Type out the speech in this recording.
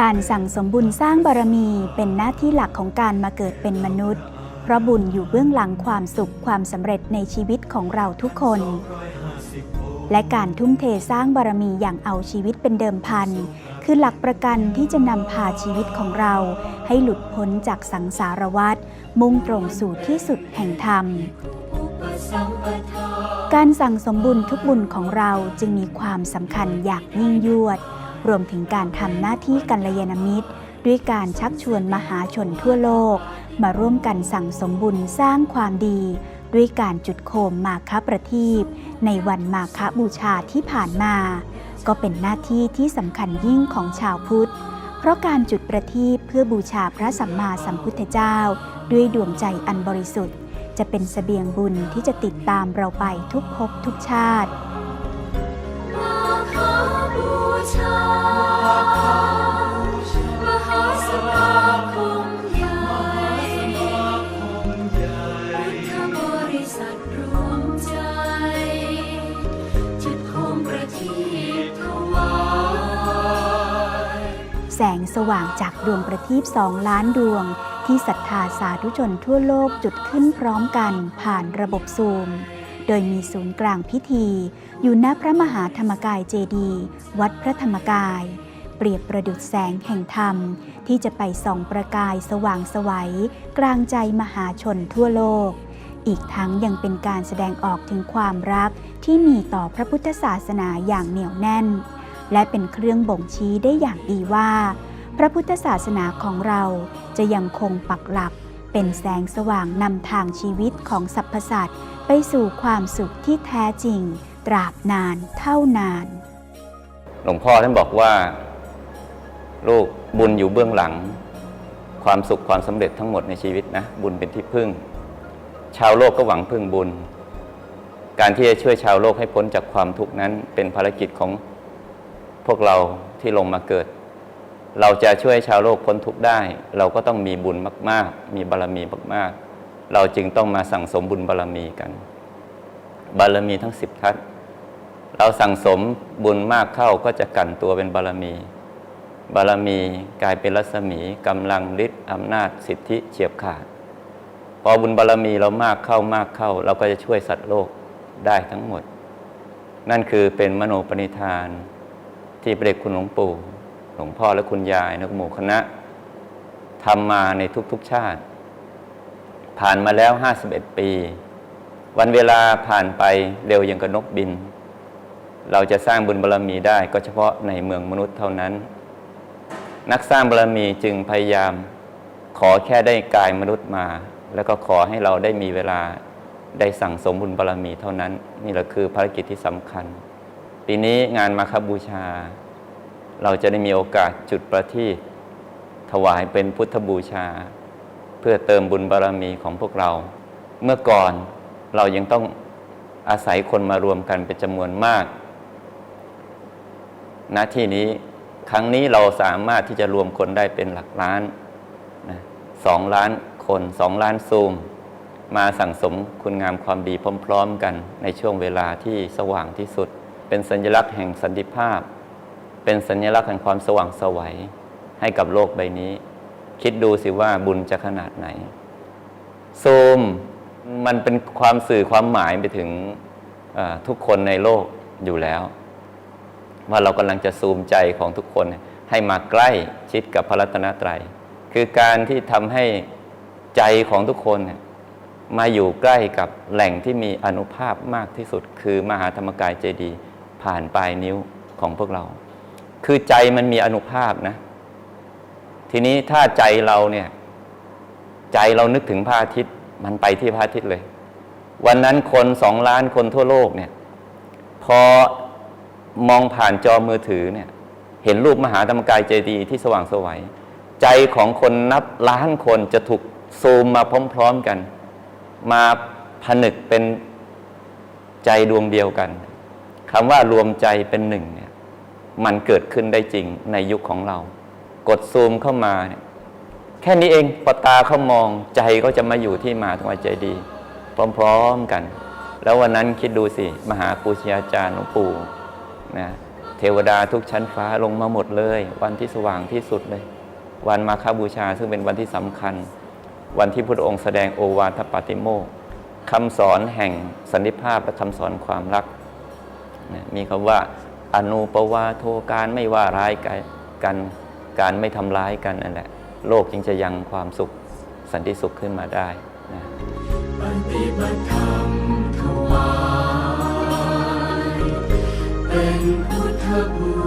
การสั่งสมบุญสร้างบารมีเป็นหน้าที่หลักของการมาเกิดเป็นมนุษย์ เพราะบุญอยู่เบื้องหลังความสุขความสำเร็จในชีวิตของเราทุกคน และการทุ่มเทสร้างบารมีอย่างเอาชีวิตเป็นเดิมพัน คือหลักประกันที่จะนำพาชีวิตของเรา ให้หลุดพ้นจากสังสารวัฏมุ่งตรงสู่ที่สุดแห่งธรรม การสั่งสมบุญทุกบุญของเราจึงมีความสำคัญอย่างยิ่งยวด รวมถึงการทำหน้าที่กัลยาณมิตร ด้วยการชักชวนมหาชนทั่วโลก มาร่วมกันสั่งสมบุญสร้างความดีด้วยการจุดโคมมาคประทีปในวันมาคบูชาที่ผ่านมา ก็เป็นหน้าที่ที่สำคัญยิ่งของชาวพุทธ เพราะการจุดประทีปเพื่อบูชาพระสัมมาสัมพุทธเจ้า ด้วยดวงใจอันบริสุทธิ์ จะเป็นเสบียงบุญที่จะติดตามเราไปทุกภพทุกชาติมาคบูชา สว่างจากดวงประทีปสองล้านดวง ที่ศรัทธาสาธุชนทั่วโลกจุดขึ้นพร้อมกันผ่านระบบซูม โดยมีศูนย์กลางพิธี อยู่ณพระมหาธรรมกายเจดี วัดพระธรรมกาย เปรียบประดุจแสงแห่งธรรม ที่จะไปส่องประกายสว่างสวัย กลางใจมหาชนทั่วโลกอีกทั้งยังเป็นการแสดงออกถึงความรักที่มีต่อพระพุทธศาสนาอย่างเหนียวแน่น และเป็นเครื่องบ่งชี้ได้อย่างดีว่า พระพุทธศาสนาของเราจะยังคงปักหลัก เป็นแสงสว่างนำทางชีวิตของสรรพสัตว์ไปสู่ความสุขที่แท้จริง ตราบนานเท่านาน หลวงพ่อท่านบอกว่า ลูกบุญอยู่เบื้องหลัง ความสุขความสำเร็จทั้งหมดในชีวิตนะ บุญเป็นที่พึ่ง ชาวโลกก็หวังพึ่งบุญ การที่จะช่วยชาวโลกให้พ้นจากความทุกข์นั้น เป็นภารกิจของพวกเราที่ลงมาเกิด เราจะช่วยชาวโลกพ้นทุกข์ได้ เราก็ต้องมีบุญมาก ๆ มีบารรมีมาก ๆ เราจึงต้องมาสั่งสมบุญบารรมีกัน บารรมีทั้งสิบทัศเราสั่งสมบุญมากเข้าก็จะกันตัวเป็นบารมี บารมีกลายเป็นรัศมีกำลังฤทธิ์อำนาจสิทธิเฉียบขาด พอบุญบารมีเรามากเข้ามากเข้า เราก็จะช่วยสัตว์โลกได้ทั้งหมด นั่นคือเป็นมโนปณิธานที่พระเดชคุณหลวงปู่ หลวงพ่อและคุณยายนักหมู่คณะทำมาในทุกๆชาติ ผ่านมาแล้ว 51 ปี วันเวลาผ่านไปเร็วยังกระนกบิน เราจะสร้างบุญบารรมีได้ก็เฉพาะในเมืองมนุษย์เท่านั้น นักสร้างบารรมีจึงพยายาม ขอแค่ได้กายมนุษย์มา แล้วก็ขอให้เราได้มีเวลาได้สั่งสมบุญบารรมีเท่านั้น นี่แหละคือภารกิจที่สำคัญ ปีนี้งานมาคบูชา เราจะได้มีโอกาสจุดประทีปถวายเป็นพุทธบูชา เพื่อเติมบุญบารรมีของพวกเรา เมื่อก่อนเรายังต้องอาศัยคนมารวมกันเป็นจำนวนมากณที่นี้ครั้งนี้เราสามารถที่จะรวมคนได้เป็นหลักล้านนะสองล้านคนสองล้านซูม มาสั่งสมคุณงามความดีพร้อม ๆ กันในช่วงเวลาที่สว่างที่สุด เป็นสัญลักษณ์แห่งสันติภาพ เป็นสัญลักษณ์แห่งความสว่างไสวัยให้กับโลกใบนี้ คิดดูสิว่าบุญจะขนาดไหนซูมมันเป็นความสื่อความหมายไปถึงทุกคนในโลกอยู่แล้ว ว่าเรากำลังจะซูมใจของทุกคนให้มาใกล้ชิดกับพระรัตนตรัย คือการที่ทำให้ใจของทุกคนมาอยู่ใกล้กับแหล่งที่มีอนุภาพมากที่สุด คือมหาธรรมกายเจดีย์ผ่านปลายนิ้วของพวกเรา คือใจมันมีอนุภาพนะ ทีนี้ถ้าใจเราเนี่ย ใจเรานึกถึงพระอาทิตย์ มันไปที่พระอาทิตย์เลย วันนั้นคนสองล้านคนทั่วโลกเนี่ย พอมองผ่านจอมือถือเนี่ย เห็นรูปมหาธรรมกายเจดีย์ที่สว่างสวัยใจของคนนับล้านคนจะถูกซูมมาพร้อมๆกัน มาผนึกเป็นใจดวงเดียวกันคำว่ารวมใจเป็นหนึ่งเนี่ย มันเกิดขึ้นได้จริงในยุคของเรา กดซูมเข้ามาเนี่ยแค่นี้เองพอตาเขามองใจก็จะมาอยู่ที่มหาธรรมใจดี พร้อมๆกัน แล้ววันนั้นคิดดูสิ มหาปูชยาจารย์หลวงปู่นะเทวดาทุกชั้นฟ้าลงมาหมดเลย วันที่สว่างที่สุดเลย วันมาคาบูชาซึ่งเป็นวันที่สำคัญ วันที่พระองค์แสดงโอวาทปาติโมกคำสอนแห่งสันติภาพและคำสอนความรักนะมีคำว่า อนุปวาโทการไม่ว่าร้ายกันการไม่ทำร้ายกันนั่นแหละ โลกจึงจะยังความสุขสันติสุขขึ้นมาได้นะปฏิบัติธรรมถวายเป็นพุทธบู